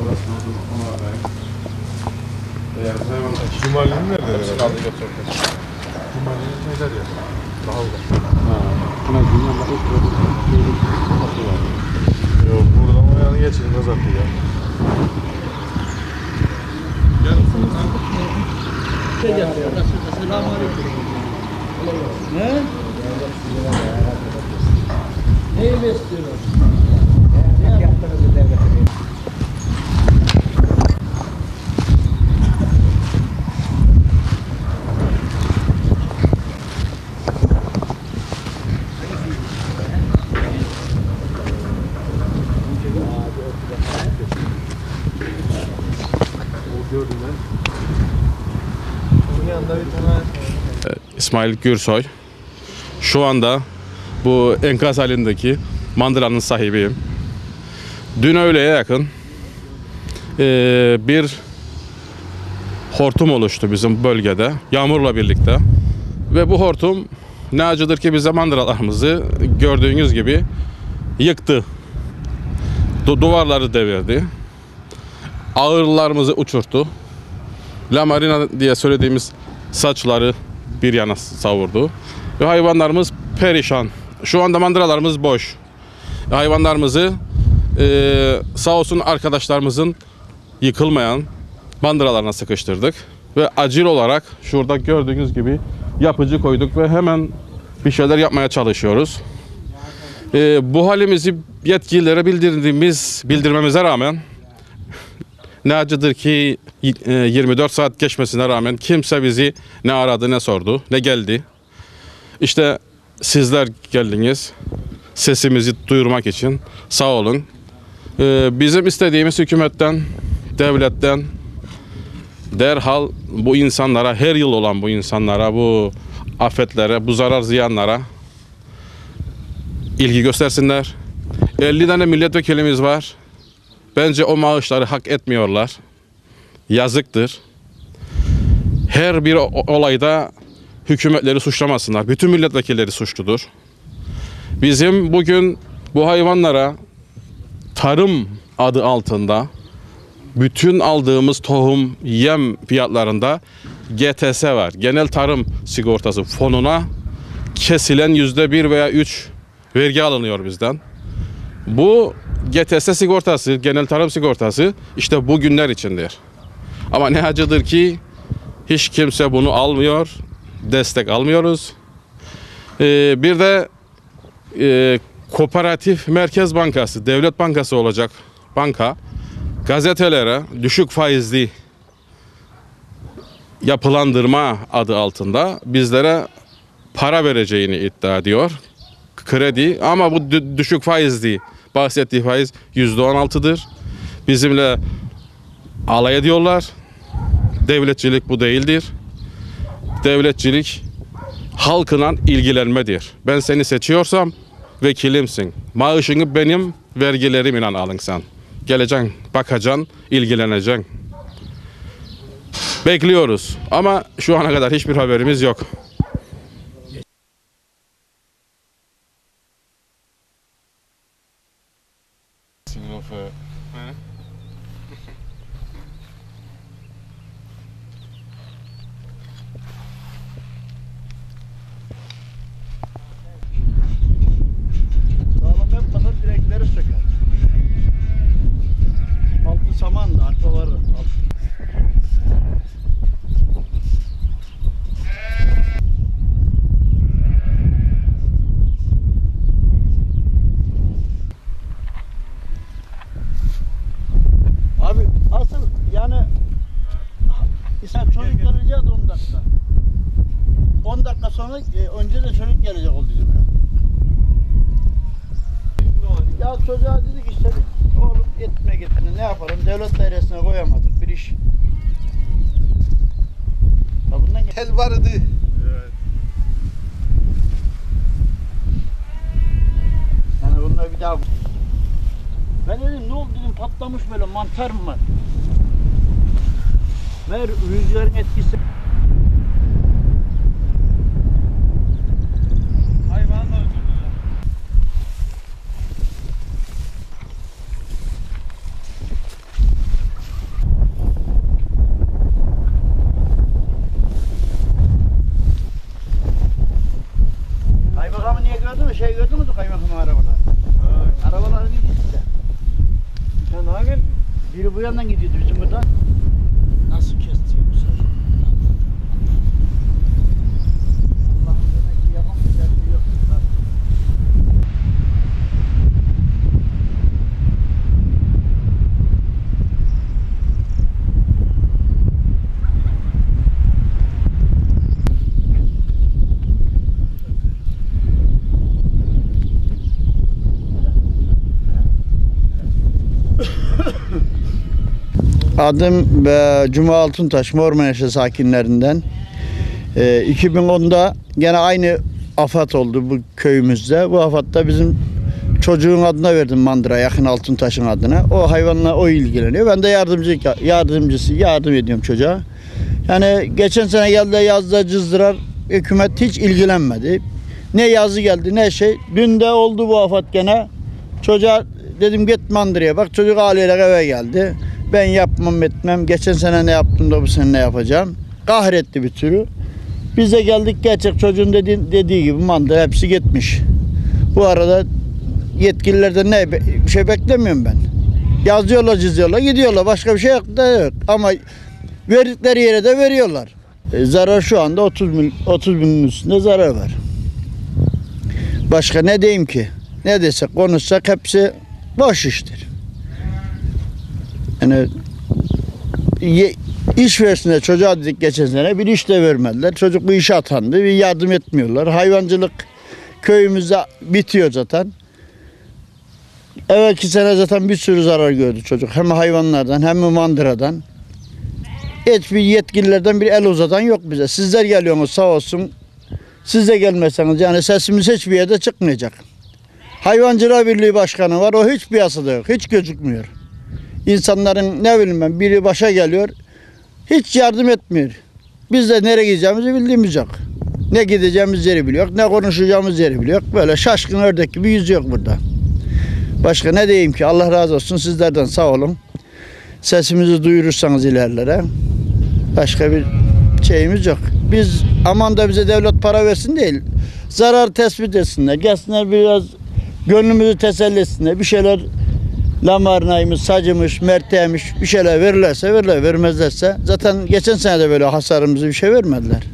Orası nasıl ona Cumali'nin nerede? herhalde? kaldı götürdüm. Cumali'nin neler ya? Dağıldı. Ha, buna dünya bakıp böyle kapı var. Yok buradan o yana geçilmez artık ya. Ne? Neyi besliyorlar? Onun yanında bir tane İsmail Gürsoy. Şu anda bu enkaz halindeki mandıranın sahibiyim. Dün öğleye yakın eee, bir hortum oluştu bizim bölgede yağmurla birlikte. Ve bu hortum ne acıdır ki bize mandıralarımızı gördüğünüz gibi yıktı. Du- duvarları devirdi. Ağırlarımızı uçurttu. La Marina diye söylediğimiz saçları bir yana savurdu. Ve hayvanlarımız perişan. Şu anda mandıralarımız boş. Hayvanlarımızı eee sağ olsun arkadaşlarımızın yıkılmayan mandıralarına sıkıştırdık. Ve acil olarak şurada gördüğünüz gibi yapıcı koyduk ve hemen bir şeyler yapmaya çalışıyoruz. Eee, bu halimizi yetkililere bildirdiğimiz bildirmemize rağmen ne acıdır ki e, 24 saat geçmesine rağmen kimse bizi ne aradı ne sordu ne geldi. İşte sizler geldiniz sesimizi duyurmak için sağ olun. E, Bizim istediğimiz hükümetten, devletten derhal bu insanlara her yıl olan bu insanlara, bu afetlere, bu zarar ziyanlara ilgi göstersinler. 50 tane milletvekilimiz var. Bence o maaşları hak etmiyorlar. Yazıktır. Her bir olayda hükümetleri suçlamasınlar. Bütün milletvekilleri suçludur. Bizim bugün bu hayvanlara tarım adı altında bütün aldığımız tohum, yem fiyatlarında GTS var. Genel Tarım Sigortası fonuna kesilen yüzde bir veya üç vergi alınıyor bizden. Bu GTS sigortası, genel tarım sigortası işte bu günler içindir. Ama ne acıdır ki hiç kimse bunu almıyor, destek almıyoruz. Ee, bir de e, Kooperatif Merkez Bankası, Devlet Bankası olacak banka gazetelere düşük faizli yapılandırma adı altında bizlere para vereceğini iddia ediyor. Kredi ama bu dü- düşük faizli bahsettiği faiz yüzde on altıdır. Bizimle alay ediyorlar. Devletçilik bu değildir. Devletçilik halkla ilgilenmedir. Ben seni seçiyorsam vekilimsin. Maaşını benim vergilerimle alın sen. Geleceksin, bakacaksın, ilgileneceksin. Bekliyoruz ama şu ana kadar hiçbir haberimiz yok. Of, e, Sağlam yapmasa direkleri söker. Altı saman da arpa var. Alt- Abi asıl yani İshak çocuk gelecek 10 dakika. 10 dakika sonra e, önce de çocuk gelecek oldu bizimle. Ya çocuğa dedik işte oğlum gitme gitme ne yapalım devlet dairesine koyamadık bir iş. Ya bundan Tel vardı. yani bunlar bir daha ben dedim ne oldu dedim patlamış böyle mantar mı? Ver rüzgarın etkisi Ama şey gördünüz mü kaymakam arabalar? Arabaların gidiyor işte. Sen daha gel. Biri bu yandan gidiyordu bizim buradan. Nasıl kesti yoksa? Allah'ın demek ki yapamayacak bir şey yok. Adım e, Cuma Altuntaş, Mormeneşe sakinlerinden. E, 2010'da gene aynı afat oldu bu köyümüzde. Bu afatta bizim çocuğun adına verdim mandıra, yakın Altuntaş'ın adına. O hayvanla o ilgileniyor. Ben de yardımcı yardımcısı, yardım ediyorum çocuğa. Yani geçen sene geldi yazda cızdırar, hükümet hiç ilgilenmedi. Ne yazı geldi ne şey. Dün de oldu bu afat gene. Çocuğa dedim git mandıraya bak çocuk aileyle eve geldi. Ben yapmam etmem. Geçen sene ne yaptım da bu sene ne yapacağım. Kahretti bir türü. Biz de geldik gerçek çocuğun dediği, dediği gibi mandıra hepsi gitmiş. Bu arada yetkililerden ne bir şey beklemiyorum ben. Yazıyorlar çiziyorlar gidiyorlar başka bir şey yok da yok. Ama verdikleri yere de veriyorlar. E, zarar şu anda 30 bin, 30 binin üstünde zarar var. Başka ne diyeyim ki? Ne desek konuşsak hepsi boş iştir. Yani ye- iş versinler çocuğa dedik geçen sene bir iş de vermediler. Çocuk bu işe atandı bir yardım etmiyorlar. Hayvancılık köyümüzde bitiyor zaten. Evvelki sene zaten bir sürü zarar gördü çocuk. Hem hayvanlardan hem mandıradan. Hiçbir yetkililerden bir el uzatan yok bize. Sizler geliyorsunuz sağ olsun. Siz de gelmeseniz yani sesimiz hiçbir yerde çıkmayacak. Hayvancılar Birliği Başkanı var o hiç piyasada yok. Hiç gözükmüyor. İnsanların ne bileyim ben biri başa geliyor. Hiç yardım etmiyor. Biz de nereye gideceğimizi bildiğimiz yok. Ne gideceğimiz yeri biliyor, ne konuşacağımız yeri biliyor. Böyle şaşkın ördek gibi yüzüyor burada. Başka ne diyeyim ki Allah razı olsun sizlerden sağ olun. Sesimizi duyurursanız ilerlere. Başka bir şeyimiz yok. Biz aman da bize devlet para versin değil. Zarar tespit etsinler. Gelsinler biraz gönlümüzü teselli etsinler. Bir şeyler lamarnaymış, sacımış, merteğmiş bir şeyler verirlerse verirler. Vermezlerse zaten geçen sene de böyle hasarımızı bir şey vermediler.